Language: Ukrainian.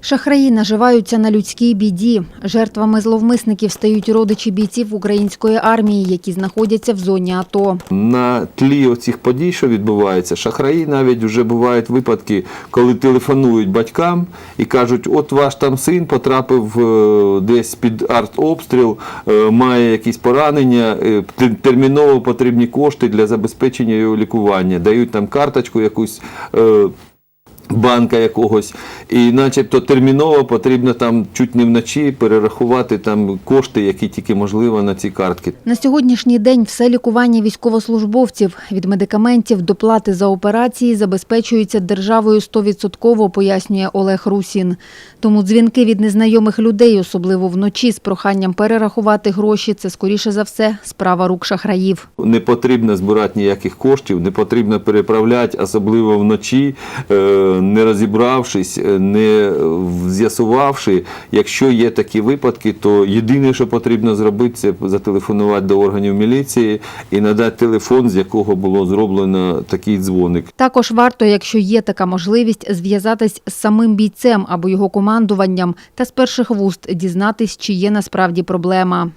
Шахраї наживаються на людській біді. Жертвами зловмисників стають родичі бійців української армії, які знаходяться в зоні АТО. На тлі оцих подій, що відбувається, шахраї навіть вже бувають випадки, коли телефонують батькам і кажуть, от ваш там син потрапив е, десь під артобстріл, е, має якісь поранення, е, терміново потрібні кошти для забезпечення його лікування. Дають там карточку якусь. Банка якогось, і начебто терміново потрібно там чуть не вночі перерахувати там кошти, які тільки можливо на ці картки. На сьогоднішній день все лікування військовослужбовців від медикаментів до плати за операції забезпечується державою 100%, пояснює Олег Русін. Тому дзвінки від незнайомих людей, особливо вночі, з проханням перерахувати гроші, це скоріше за все справа рук шахраїв. Не потрібно збирати ніяких коштів, не потрібно переправляти, особливо вночі, е, не розібравшись, е, не з'ясувавши. Якщо є такі випадки, то єдине, що потрібно зробити, це зателефонувати до органів міліції і надати телефон, з якого було зроблено такий дзвоник. Також варто, якщо є така можливість, зв'язатись з самим бійцем або його командуванням та з перших вуст дізнатись, чи є насправді проблема.